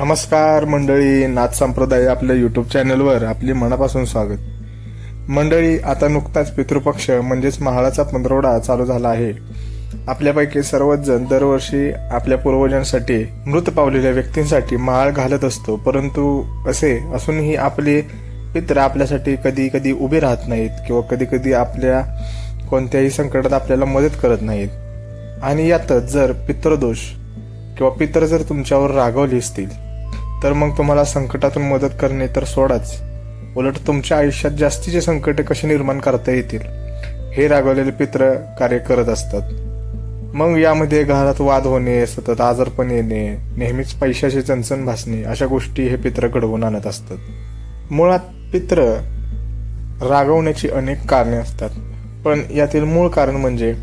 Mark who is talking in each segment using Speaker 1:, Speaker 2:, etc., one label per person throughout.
Speaker 1: नमस्कार मंडळी नाथ संप्रदाय आपल्या युट्यूब चॅनलवर आपली मनापासून स्वागत. मंडळी आता नुकताच पितृपक्ष म्हणजेच महाळाचा पंधरवडा चालू झाला आहे. आपल्यापैकी सर्वच जण दरवर्षी आपल्या पूर्वजांसाठी मृत पावलेल्या व्यक्तींसाठी माळ घालत असतो. परंतु असे असूनही आपले पित्र आपल्यासाठी कधी कधी उभे राहत नाहीत किंवा कधी कधी आपल्या कोणत्याही संकटात आपल्याला मदत करत नाहीत. आणि यातच जर पितृदोष किंवा पितर जर तुमच्यावर रागवले असतील तर मग तुम्हाला संकटातून मदत करणे तर सोडाच. उलट तुमच्या आयुष्यात जास्तीचे संकट कसे निर्माण करता येतील हे रागवलेले पित्र कार्य करत असतात. मग यामध्ये घरात वाद होणे सतत आजारपण येणे नेहमीच पैशाची चणचण भासणे अशा गोष्टी हे पित्र घडवून आणत असतात. मुळात पित्र रागवण्याची अनेक कारणे असतात पण यातील मूळ कारण म्हणजे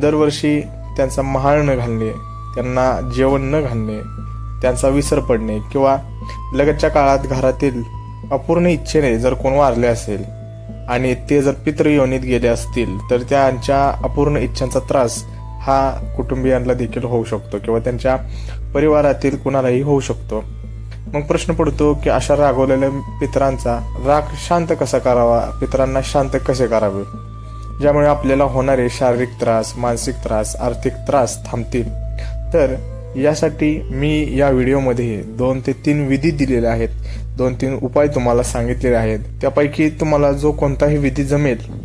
Speaker 1: दरवर्षी त्यांचा महाळ न घालणे त्यांना जेवण न घालणे त्यांचा विसर पडणे किंवा लगतच्या काळात घरातील अपूर्ण इच्छेने जर कोण वारले असेल आणि ते जर पितृयोनीत गेले असतील तर त्यांच्या अपूर्ण इच्छांचा त्रास हा कुटुंबियांना देखील होऊ शकतो किंवा त्यांच्या परिवारातील कुणालाही होऊ शकतो. मग प्रश्न पडतो की अशा रागवलेल्या पितरांचा राग शांत कसा करावा? पितरांना शांत कसे करावे? ज्यामुळे आपल्याला होणारे शारीरिक त्रास मानसिक त्रास आर्थिक त्रास थांबतील. तर यासाठी मी या व्हिडिओमध्ये दोन ते तीन विधी दिलेल्या आहेत. दोन तीन उपाय तुम्हाला सांगितलेले आहेत. त्यापैकी तुम्हाला जो कोणताही विधी जमेल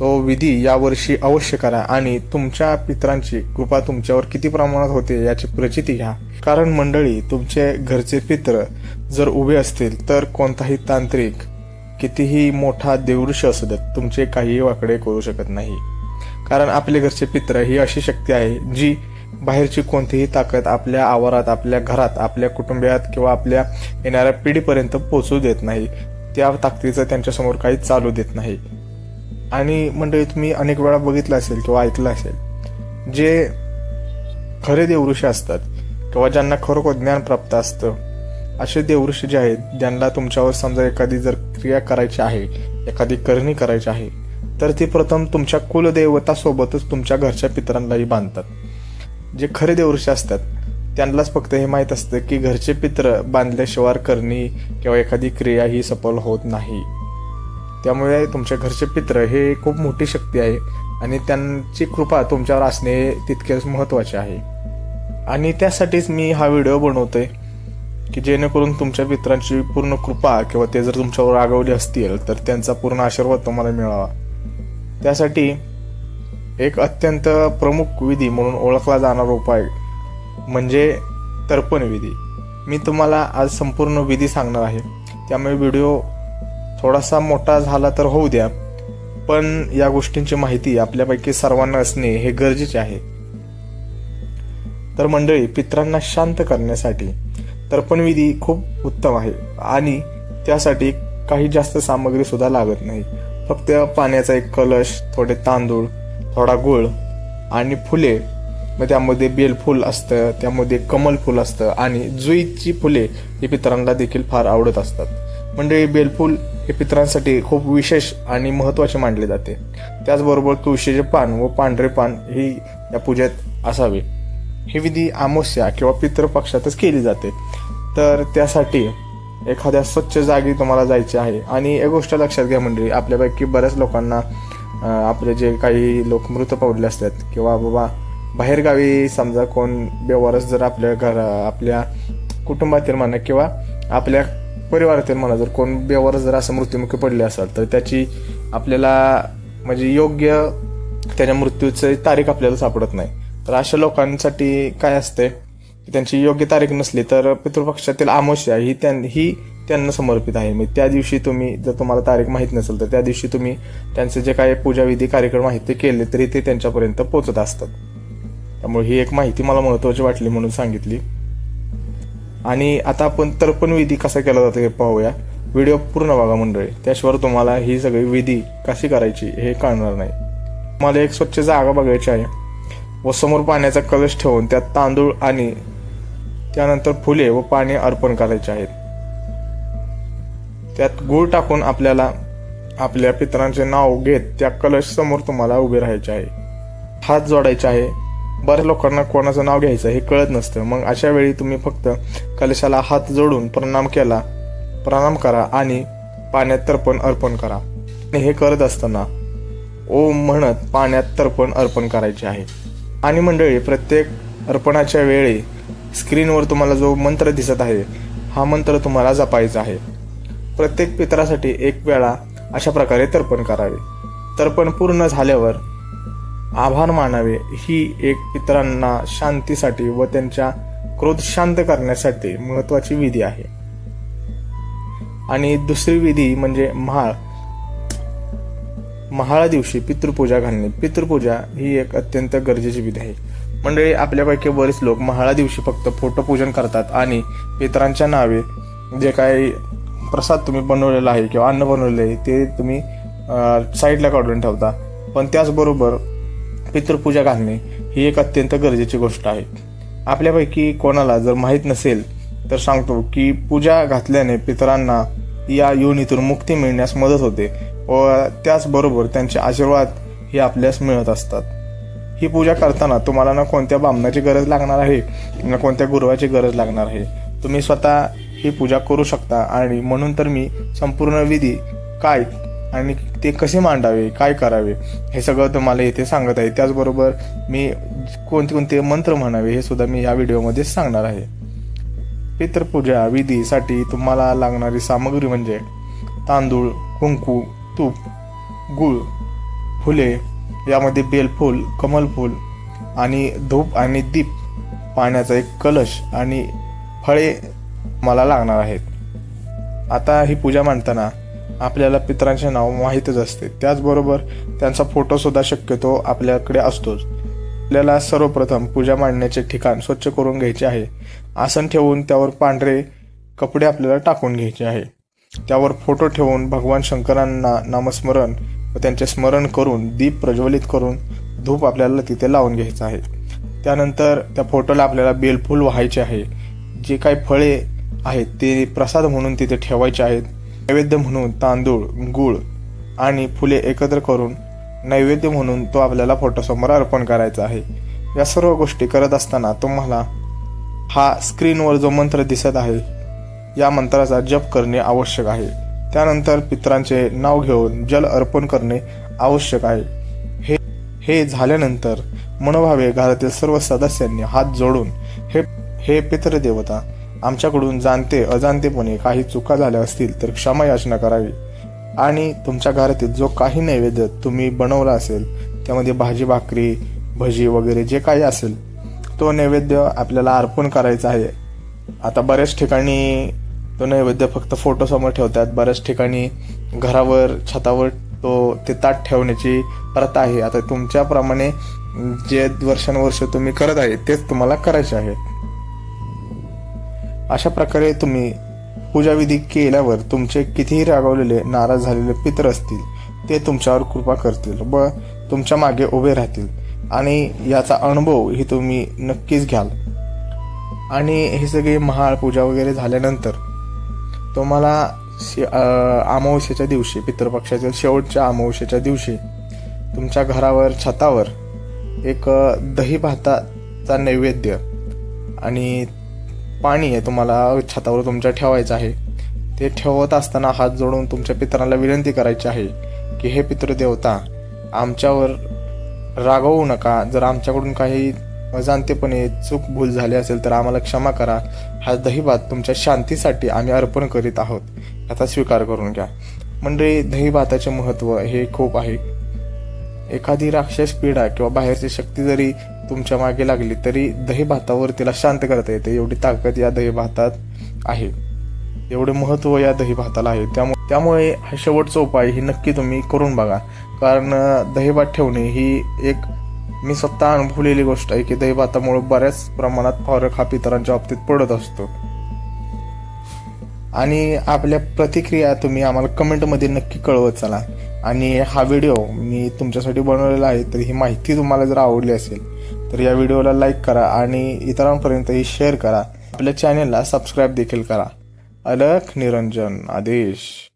Speaker 1: तो विधी यावर्षी अवश्य करा आणि तुमच्या पित्रांची कृपा तुमच्यावर किती प्रमाणात होते याची प्रचिती घ्या. कारण मंडळी तुमचे घरचे पित्र जर उभे असतील तर कोणताही तांत्रिक कितीही मोठा देवृष असू देत तुमचे काहीही वाकडे करू शकत नाही. कारण आपले घरचे पित्र ही अशी शक्ती आहे जी बाहेरची कोणतीही ताकद आपल्या आवारात आपल्या घरात आपल्या कुटुंबियात किंवा आपल्या येणाऱ्या पिढीपर्यंत पोचू देत नाही. त्या ताकदीचं त्यांच्यासमोर काही चालू देत नाही. आणि मंडळी तुम्ही अनेक वेळा बघितलं असेल किंवा ऐकलं असेल जे खरे देवऋषी असतात किंवा ज्यांना खरोखर ज्ञान प्राप्त असतं असे देवऋषी जे आहेत ज्यांना तुमच्यावर समजा एखादी जर क्रिया करायची आहे एखादी करणी करायची आहे तर ती प्रथम तुमच्या कुलदेवतासोबतच तुमच्या घरच्या पितरांनाही बांधतात. जे खरे देवऋषी असतात त्यांनाच फक्त हे माहीत असतं की घरचे पित्र बांधल्याशिवाय करणे किंवा एखादी क्रिया ही सफल होत नाही. त्यामुळे तुमच्या घरचे पित्र हे खूप मोठी शक्ती आहे आणि त्यांची कृपा तुमच्यावर असणे तितकेच महत्त्वाचे आहे. आणि त्यासाठीच मी हा व्हिडिओ बनवतोय की जेणेकरून तुमच्या पित्रांची पूर्ण कृपा किंवा ते जर तुमच्यावर रागवले असतील तर त्यांचा पूर्ण आशीर्वाद तुम्हाला मिळावा. त्यासाठी एक अत्यंत प्रमुख विधी म्हणून ओळखला जाणारा उपाय म्हणजे तर्पण विधी. मी तुम्हाला आज संपूर्ण विधी सांगणार आहे. त्यामुळे व्हिडिओ थोडासा मोठा झाला तर होऊ द्या पण या गोष्टींची माहिती आपल्यापैकी सर्वांना असणे हे गरजेचे आहे. तर मंडळी पित्रांना शांत करण्यासाठी तर्पणविधी खूप उत्तम आहे आणि त्यासाठी काही जास्त सामग्री सुद्धा लागत नाही. फक्त पाण्याचा एक कलश थोडे तांदूळ थोडा गुळ आणि फुले. मग त्यामध्ये बेलफूल असतं त्यामध्ये कमलफूल असतं आणि जुईची फुले हे पितरांना देखील फार आवडत असतात. म्हणजे बेलफूल हे पितरांसाठी खूप विशेष आणि महत्त्वाचे मानले जाते. त्याचबरोबर तुळशीचे पान व पांढरे पान ही या पूजेत असावे. ही विधी अमावस्या किंवा पितृपक्षातच केली जाते. तर त्यासाठी एखाद्या स्वच्छ जागी तुम्हाला जायचे आहे. आणि एक गोष्ट लक्षात घ्या मंडळी आपल्यापैकी बऱ्याच लोकांना आपले जे काही लोक मृत पावले असतात किंवा बाबा बाहेरगावी समजा कोण व्यवहारच जर आपल्या घर आपल्या कुटुंबातील म्हणा किंवा आपल्या परिवारातील म्हणा जर कोण व्यवहार जर असं मृत्युमुखी पडले असाल तर त्याची आपल्याला म्हणजे योग्य त्याच्या मृत्यूची तारीख आपल्याला सापडत नाही. तर अशा लोकांसाठी काय असते की त्यांची योग्य तारीख नसली तर पितृपक्षातील आमोशा ही त्यां ही त्यांना समर्पित आहे. मी त्या दिवशी तुम्ही जर तुम्हाला तारीख माहीत नसेल तर त्या दिवशी तुम्ही त्यांचे जे काही पूजाविधी कार्यक्रम आहेत ते केले तरी ते त्यांच्यापर्यंत पोचत असतात. त्यामुळे ही एक माहिती मला महत्वाची वाटली म्हणून सांगितली. आणि आता आपण तर्पण विधी कसा केला जातो हे पाहूया. व्हिडिओ पूर्ण बघा मंडळी. त्याशिवाय तुम्हाला ही सगळी विधी कशी करायची हे कळणार नाही. मला एक स्वच्छ जागा बघायची आहे. व समोर पाण्याचा कलश ठेवून त्यात तांदूळ आणि त्यानंतर फुले व पाणी अर्पण करायचे आहेत. त्यात गुळ टाकून आपल्याला आपल्या पितरांचे नाव घेत त्या कलश समोर तुम्हाला उभे राहायचे आहे. हात जोडायचे आहे. बऱ्याच लोकांना कोणाचं नाव घ्यायचं हे कळत नसतं. मग अशा वेळी तुम्ही फक्त कलशाला हात जोडून प्रणाम केला. प्रणाम करा आणि पाण्यात तर्पण अर्पण करा. आणि हे करत असताना ओम म्हणत पाण्यात तर्पण अर्पण करायचे आहे. आणि मंडळी प्रत्येक अर्पणाच्या वेळी स्क्रीनवर तुम्हाला जो मंत्र दिसत आहे हा मंत्र तुम्हाला जपायचा आहे. प्रत्येक पितरासाठी एक वेळा अशा प्रकारे तर्पण करावे. तर्पण पूर्ण झाल्यावर आभार मानावे ही एक पितरांना शांतीसाठी व त्यांच्या क्रोध शांत करण्यासाठी महत्वाची विधी आहे. आणि दुसरी विधी म्हणजे महाळ. महाळा दिवशी पितृपूजा घालणे. पितृपूजा ही एक अत्यंत गरजेची विधी आहे. मंडळी आपल्यापैकी बरेच लोक महाळा दिवशी फक्त फोटो पूजन करतात आणि पितरांच्या नावे जे काही प्रसाद तुम्ही बनवलेला आहे किंवा अन्न बनवलेलं आहे ते तुम्ही साईडला काढून ठेवता. पण त्याचबरोबर पितृपूजा घालणे ही एक अत्यंत गरजेची गोष्ट आहे. आपल्यापैकी कोणाला जर माहीत नसेल तर सांगतो की पूजा घातल्याने पितरांना या योनीतून मुक्ती मिळण्यास मदत होते व त्याचबरोबर त्यांचे आशीर्वाद हे आपल्यास मिळत असतात. ही पूजा करताना तुम्हाला ना कोणत्या बामणाची गरज लागणार आहे ना कोणत्या गुरुवाची गरज लागणार आहे? तुम्ही स्वतः ही पूजा करू शकता. आणि म्हणून तर मी संपूर्ण विधी काय आणि ते कसे मांडावे काय करावे हे सगळं तुम्हाला इथे सांगत आहे. त्याचबरोबर मी कोणते कोणते मंत्र म्हणावे हे सुद्धा मी या व्हिडिओमध्ये सांगणार आहे. पितृपूजा विधीसाठी तुम्हाला लागणारी सामग्री म्हणजे तांदूळ कुंकू तूप गुळ फुले यामध्ये बेलफूल कमलफूल आणि धूप आणि दीप पाण्याचा एक कलश आणि फळे मला लागणार आहेत. आता ही पूजा मांडताना आपल्याला पितरांचे नाव माहीतच असते. त्याचबरोबर त्यांचा फोटोसुद्धा शक्यतो आपल्याकडे असतोच. आपल्याला सर्वप्रथम पूजा मांडण्याचे ठिकाण स्वच्छ करून घ्यायचे आहे. आसन ठेवून त्यावर पांढरे कपडे आपल्याला टाकून घ्यायचे आहे. त्यावर फोटो ठेवून भगवान शंकरांना नामस्मरण व त्यांचे स्मरण करून दीप प्रज्वलित करून धूप आपल्याला तिथे लावून घ्यायचं आहे. त्यानंतर त्या फोटोला आपल्याला बेलफूल व्हायचे आहे. जे काही फळे आहेत. ते प्रसाद म्हणून तिथे ठेवायचे आहेत. नैवेद्य म्हणून तांदूळ गुळ आणि फुले एकत्र करून नैवेद्य म्हणून तो आपल्याला फोटोसमोर अर्पण करायचा आहे. या सर्व गोष्टी करत असताना तुम्हाला हा स्क्रीनवर जो मंत्र दिसत आहे या मंत्राचा जप करणे आवश्यक आहे. त्यानंतर पितरांचे नाव घेऊन जल अर्पण करणे आवश्यक आहे. हे हे झाल्यानंतर मनोभावे घरातील सर्व सदस्यांनी हात जोडून हे हे पितृदेवता आमच्याकडून जाणते अजाणतेपणे काही चुका झाल्या असतील तर क्षमा याचना करावी. आणि तुमच्या घरातील जो काही नैवेद्य तुम्ही बनवला असेल त्यामध्ये भाजी भाकरी भजी वगैरे जे काही असेल तो नैवेद्य आपल्याला अर्पण करायचा आहे. आता बऱ्याच ठिकाणी तो नैवेद्य फक्त फोटोसमोर ठेवतात बऱ्याच ठिकाणी घरावर छतावर तो ते ताट ठेवण्याची प्रथा आहे. आता तुमच्याप्रमाणे जे वर्षानुवर्ष तुम्ही करत आहे तेच तुम्हाला करायचे आहे. अशा प्रकारे तुम्ही पूजाविधी केल्यावर तुमचे कितीही रागवलेले नाराज झालेले पितर असतील ते तुमच्यावर कृपा करतील व तुमच्या मागे उभे राहतील. आणि याचा अनुभव ही तुम्ही नक्कीच घ्याल. आणि हे सगळे महाळ पूजा वगैरे झाल्यानंतर तुम्हाला शे- अमावस्येच्या दिवशी पितृपक्षातील शेवटच्या अमावस्येच्या दिवशी तुमच्या घरावर छतावर एक दही भाताचा नैवेद्य आणि पाणी आहे तुम्हाला छतावर तुमच्या ठेवायचं आहे. ते ठेवत असताना हात जोडून तुमच्या पितरांना विनंती करायची आहे की हे पितृदेवता आमच्यावर रागवू नका. जर आमच्याकडून काही अजाणतेपणे चूक भूल झाली असेल तर आम्हाला क्षमा करा. हा दहीभात तुमच्या शांतीसाठी आम्ही अर्पण करीत आहोत. याचा स्वीकार करून घ्या. म्हणजे दहीभाताचे महत्त्व हे खूप आहे. एखादी राक्षस पीडा किंवा बाहेरची शक्ती जरी तुमच्या मागे लागली तरी दही भातावर तिला शांत करता येते. एवढी ताकद या दही भातात आहे. एवढे महत्त्व या दही भाताला आहे. त्यामुळे त्यामुळे हा शेवटचा उपाय ही नक्की तुम्ही करून बघा. कारण दहीभात ठेवणे ही एक मी स्वतः अनुभवलेली गोष्ट आहे की दहीभातामुळे बऱ्याच प्रमाणात फरक हा पितरांच्या बाबतीत पडत असतो. आणि आपल्या प्रतिक्रिया तुम्ही आम्हाला कमेंटमध्ये नक्की कळवत चला. आणि हा व्हिडिओ मी तुमच्यासाठी बनवलेला आहे तर ही माहिती तुम्हाला जर आवडली असेल तर या व्हिडिओला लाईक करा आणि इतरांपर्यंतही शेअर करा. आपल्या चॅनेलला सबस्क्राईब देखील करा. अलख निरंजन आदेश.